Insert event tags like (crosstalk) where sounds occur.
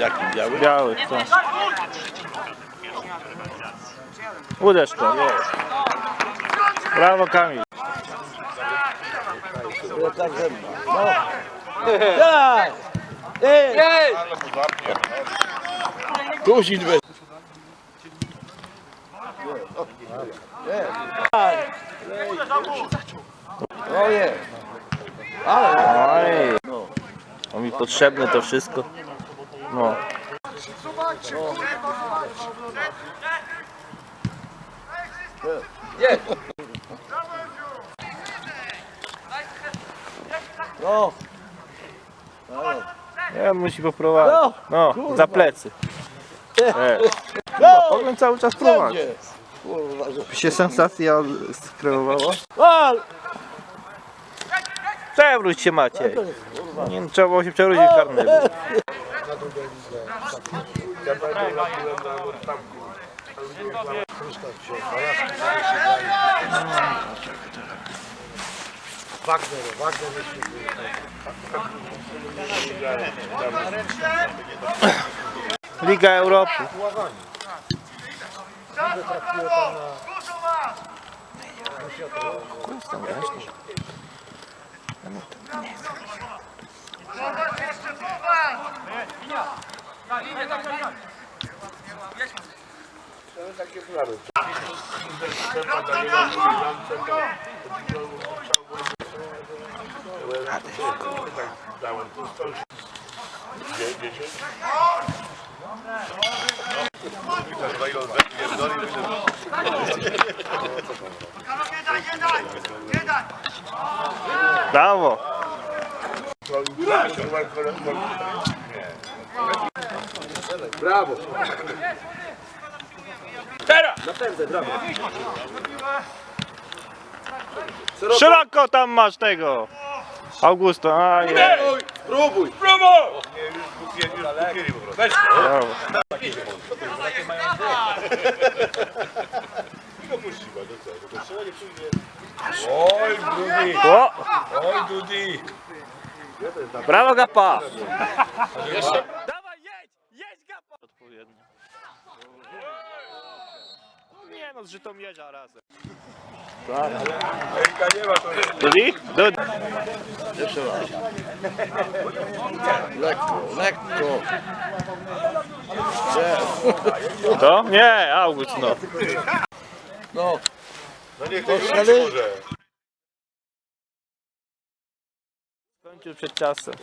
Jaki biały? Biały, to. Uderz to. Brawo Kamil. Tak! Ej! Kusin bez. Oje! Oj. No mi potrzebne to wszystko. No. Jedź! No! Nie, on musi poprowadzić. No! No, kurwa. za plecy. E. No! Powinien cały czas prowadzić. Kurwa, że... się sensacja skreowała? Wal! Przewróć się Maciej. Kurwa. Nie trzeba było się przewrócić w (laughs) karnym. Wagner, Wagner jest Liga Europy. Łazanie. Może trafiło tam na... Brawo. Brawo! Szeroko tam masz tego. Augusto, a nie. Spróbuj! Brawo. Oj, Dudi! O, Oj, Dudi! brawo Gapa. Dawaj, Nie no, z Żytomierza razem. Nie. Dudi? Dudi. Jeszcze raz. Lekko, lekko. To? Nie, August no. No, No niech to już Ale- może. Skończył przed czasem.